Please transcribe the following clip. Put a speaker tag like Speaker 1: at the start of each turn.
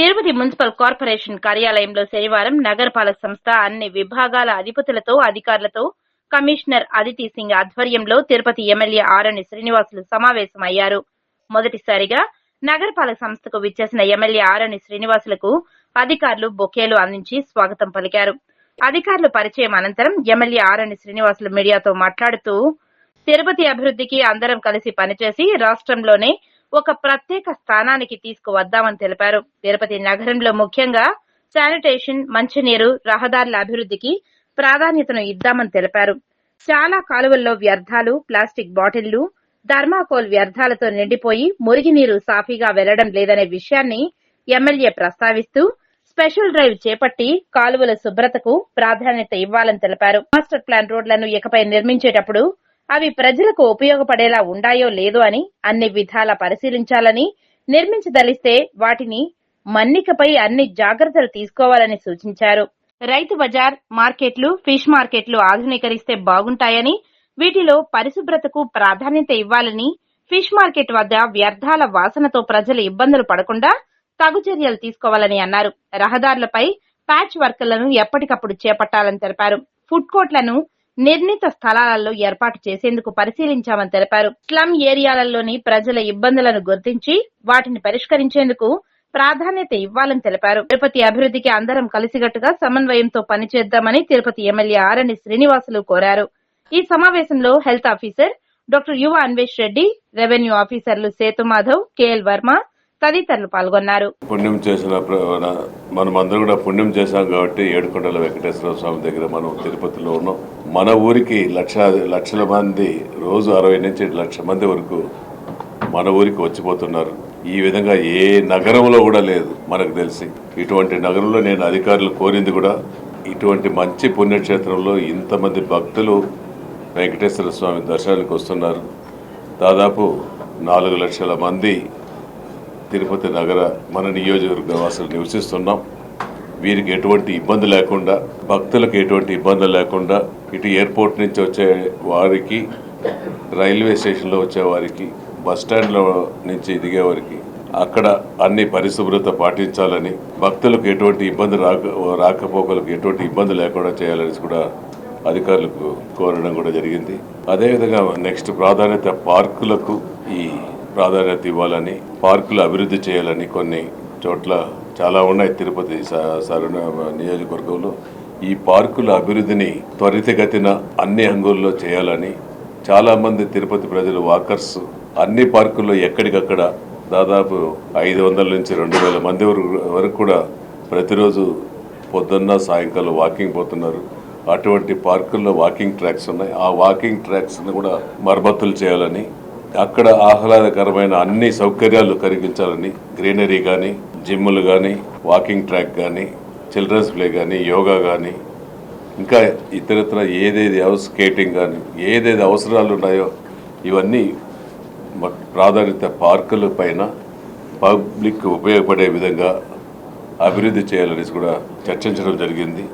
Speaker 1: Tirupati municipal corporation కార్యాలయంలో శనివారం నగరపాలక సంస్థ అన్ని విభాగాల అధిపతులతో అధికారులతో కమిషనర్ అదితి సింగ్ ఆధ్వర్యంలో తిరుపతి ఎమ్మెల్యే ఆరణి శ్రీనివాసులు సమావేశమయ్యారు. మొదటిసారిగా నగరపాలక సంస్థకు విచ్చేసిన ఎమ్మెల్యే ఆరణి శ్రీనివాసులకు అధికారులు బొకేలు అందించి స్వాగతం పలికారు. అధికారుల పరిచయం అనంతరం ఎమ్మెల్యే ఆరణి శ్రీనివాసులు మీడియాతో మాట్లాడుతూ తిరుపతి అభివృద్ధికి అందరం కలిసి పనిచేసి రాష్ట్రంలోనే ఒక ప్రత్యేక స్థానానికి తీసుకువద్దామని తెలిపారు. తిరుపతి నగరంలో ముఖ్యంగా శానిటేషన్ మంచినీరు రహదారుల అభివృద్ధికి ప్రాధాన్యతను ఇద్దామని తెలిపారు. చాలా కాలువల్లో వ్యర్థాలు ప్లాస్టిక్ బాటిళ్ళు థర్మాకోల్ వ్యర్థాలతో నిండిపోయి మురిగినీరు సాఫీగా వెళ్ళడం లేదనే విషయాన్ని ఎమ్మెల్యే ప్రస్తావిస్తూ స్పెషల్ డ్రైవ్ చేపట్టి కాలువల శుభ్రతకు ప్రాధాన్యత ఇవ్వాలని తెలిపారు. మాస్టర్ ప్లాన్ రోడ్లను ఇకపై నిర్మించేటప్పుడు అవి ప్రజలకు ఉపయోగపడేలా ఉండాయో లేదో అని అన్ని విధాలా పరిశీలించాలని నిర్మించదలిస్తే వాటిని మన్నికపై అన్ని జాగ్రత్తలు తీసుకోవాలని సూచించారు. రైతు బజార్ మార్కెట్లు ఫిష్ మార్కెట్లు ఆధునీకరిస్తే బాగుంటాయని వీటిలో పరిశుభ్రతకు ప్రాధాన్యత ఇవ్వాలని ఫిష్ మార్కెట్ వద్ద వ్యర్థాల వాసనతో ప్రజలు ఇబ్బందులు పడకుండా తగు చర్యలు తీసుకోవాలని అన్నారు. రహదారులపై ప్యాచ్ వర్కులను ఎప్పటికప్పుడు చేపట్టాలని తెలిపారు. ఫుడ్ కోర్ట్లను నిర్ణీత స్థలాలలో ఏర్పాటు చేసేందుకు పరిశీలించామని తెలిపారు. స్లమ్ ఏరియాలలోని ప్రజల ఇబ్బందులను గుర్తించి వాటిని పరిష్కరించేందుకు ప్రాధాన్యత ఇవ్వాలని తెలిపారు. తిరుపతి అభివృద్ధికి అందరం కలిసికట్టుగా సమన్వయంతో పనిచేద్దామని తిరుపతి ఎమ్మెల్యే ఆరణి శ్రీనివాసులు కోరారు. ఈ సమావేశంలో హెల్త్ ఆఫీసర్ డాక్టర్ యువ అన్వేష్ రెడ్డి రెవెన్యూ ఆఫీసర్లు సేతు మాధవ్ కేఎల్ వర్మ తదితరులు పాల్గొన్నారు.
Speaker 2: పుణ్యం చేసిన ప్ర- మన- కూడా పుణ్యం చేశాం కాబట్టి ఏడుకొండల వెంకటేశ్వర స్వామి దగ్గర మనం తిరుపతిలో ఉన్నాం. మన ఊరికి లక్ష లక్షల మంది రోజు అరవై నుంచి లక్ష మంది వరకు మన ఊరికి వచ్చిపోతున్నారు. ఈ విధంగా ఏ నగరంలో కూడా లేదు మనకు తెలిసి. ఇటువంటి నగరంలో నేను అధికారులు కోరింది కూడా ఇటువంటి మంచి పుణ్యక్షేత్రంలో ఇంతమంది భక్తులు వెంకటేశ్వర స్వామి దర్శనానికి వస్తున్నారు. దాదాపు నాలుగు లక్షల మంది తిరుపతి నగర మన నియోజకవర్గ వాసులు నివసిస్తున్నాం. వీరికి ఎటువంటి ఇబ్బంది లేకుండా భక్తులకు ఎటువంటి ఇబ్బంది లేకుండా ఇటు ఎయిర్పోర్ట్ నుంచి వచ్చే వారికి రైల్వే స్టేషన్లో వచ్చే వారికి బస్ స్టాండ్లో నుంచి దిగే వారికి అక్కడ అన్ని పరిశుభ్రత పాటించాలని భక్తులకు ఎటువంటి ఇబ్బంది రాక రాకపోకలకు ఎటువంటి ఇబ్బంది లేకుండా చేయాలని కూడా అధికారులకు కోరడం కూడా జరిగింది. అదేవిధంగా నెక్స్ట్ ప్రాధాన్యత పార్కులకు ఈ ప్రాధాన్యత ఇవ్వాలని పార్కులు అభివృద్ధి చేయాలని కొన్ని చోట్ల చాలా ఉన్నాయి తిరుపతి స- సరణ నియోజకవర్గంలో. ఈ పార్కుల అభివృద్ధిని త్వరితగతిన అన్ని అంగుల్లో చేయాలని చాలా మంది తిరుపతి ప్రజలు వాకర్స్. అన్ని పార్కుల్లో ఎక్కడికక్కడ దాదాపు ఐదు వందల నుంచి రెండు వేల మంది వరకు- వరకు కూడా ప్రతిరోజు పొద్దున్న సాయంకాలం వాకింగ్ పోతున్నారు. అటువంటి పార్కుల్లో వాకింగ్ ట్రాక్స్ ఉన్నాయి. ఆ వాకింగ్ ట్రాక్స్ని కూడా మరమ్మతులు చేయాలని అక్కడ ఆహ్లాదకరమైన అన్ని సౌకర్యాలు కలిగించాలని గ్రీనరీ కానీ జిమ్లు కానీ వాకింగ్ ట్రాక్ కానీ చిల్డ్రన్స్ ప్లే కానీ యోగా కానీ ఇంకా ఇతరత్ర ఏదేది హౌస్ స్కేటింగ్ కానీ ఏదేది అవసరాలు ఉన్నాయో ఇవన్నీ ప్రాధాన్యత పార్కుల పైన పబ్లిక్ ఉపయోగపడే విధంగా అభివృద్ధి చేయాలనేసి కూడా చర్చించడం జరిగింది.